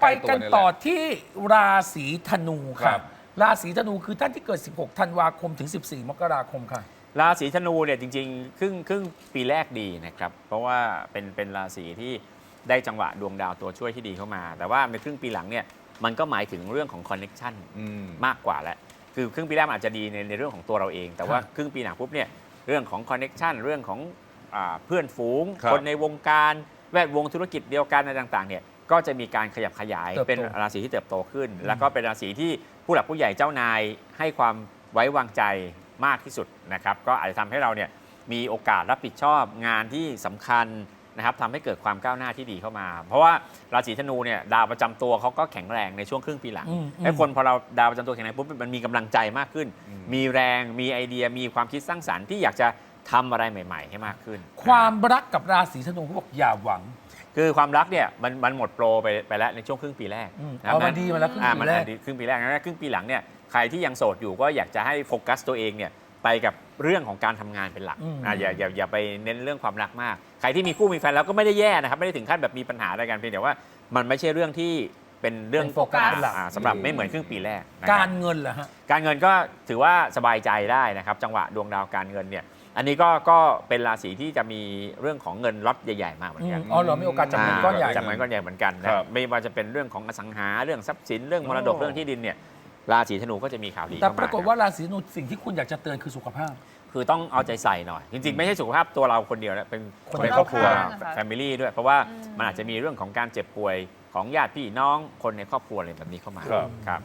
ไปใล้ๆตัวกันนี่แหละต่อที่ราศีธนูครัค่ะบ ราศีธนูคือท่านที่เกิด 16 ธันวาคมถึง 14 มกราคมค่ะ ราศีธนูเนี่ยจริงๆ ครึ่งครึ่งปีแรกดีนะครับ เพราะว่าเป็นเป็นราศีที่ได้จังหวะดวงดาวตัวช่วยที่ดีเข้ามา แต่ว่าในครึ่งปีหลังเนี่ยมันก็หมายถึงเรื่องของคอนเน็ชันอืม มากกว่าแหละคือครึ่งปีแรกมันอาจจะดีในในเรื่องของตัวเราเอง แต่ว่าครับ ครึ่งปีหลังปุ๊บเนี่ยเรื่องของคอนเน็ชันเรื่องของอาเพื่อนฝูงครับคนในวงการแวดวงธุรกิจเดียวกันอะไรต่างๆเนี่ย ก็จะมีการขยับขยายเติบโต เป็นราศีที่เติบโตขึ้น แล้วก็เป็นราศีที่ผู้หลักผู้ใหญ่เจ้านายให้ความไว้วางใจมากที่สุดนะครับ ก็อาจจะทำให้เราเนี่ยมีโอกาสรับผิดชอบงานที่สำคัญนะครับทำให้เกิดความก้าวหน้าที่ดีเข้ามา เพราะว่าราศีธนูเนี่ยดาวประจำตัวเขาก็แข็งแรงในช่วงครึ่งปีหลังอืมอืมไอ้คนพอเราดาวประจำตัวแข็งแรงปุ๊บมันมีกำลังใจมากขึ้นอืมมีแรงมีไอเดียมีความคิดสร้างสรรค์ที่อยากจะ ทำอะไรใหม่ ๆ ให้มากขึ้น ความรักกับราศีธนูเขาบอกอย่าหวัง คือความรักเนี่ยมันมันหมดโปรไปไปแล้วในช่วงครึ่งปีแรกอืมนะเอามานดีมาแล้วครึ่งอ่าปีมันแรก ดีครึ่งปีแรกนะครึ่งปีหลังเนี่ยใครที่ยังโสดอยู่ก็อยากจะให้โฟกัสตัวเองเนี่ยไปกับเรื่องของการทำงานเป็นหลักอืม อ่าอย่าอย่าอย่าไปเน้นเรื่องความรักมาก ใครที่มีคู่มีแฟนแล้วก็ไม่ได้แย่นะครับไม่ได้ถึงขั้นแบบมีปัญหาอะไรกันเพียงแต่ว่ามันไม่ใช่เรื่องที่เป็นเรื่องเป็นโฟกัสเป็นหลัก อ่าสำหรับไม่เหมือนครึ่งปีแรกนะครับ การเงินเหรอฮะ การเงินก็ถือว่าสบายใจได้นะครับ จังหวะดวงดาวการเงินเนี่ย อันนี้ก็ก็เป็นราศีที่จะมีเรื่องของเงินล็อตใหญ่ ๆ มากเหมือนกันอืมอ๋อเหรอมีโอกาสจับเงินก้อนใหญ่ จับเงินก้อนใหญ่เหมือนกันนะครับ ไม่ว่าจะเป็นเรื่องของอสังหาเรื่องทรัพย์สินเรื่องมรดกโอ้เรื่องที่ดินเนี่ยราศีธนูก็จะมีข่าวดีแต่เข้มปรากฏว่าราศีธนูสิ่งที่คุณอยากจะเตือนคือสุขภาพ คือต้องเอาใจใส่หน่อย จริง ๆ ไม่ใช่สุขภาพตัวเราคนเดียวนะเป็นคนในในครอบครัวรอบข้างนะคะ แฟมิลี่ด้วย เพราะว่าอืมมันอาจจะมีเรื่องของการเจ็บป่วยของญาติพี่น้องคนในครอบครัวอะไรแบบนี้เข้ามาครับ ครับ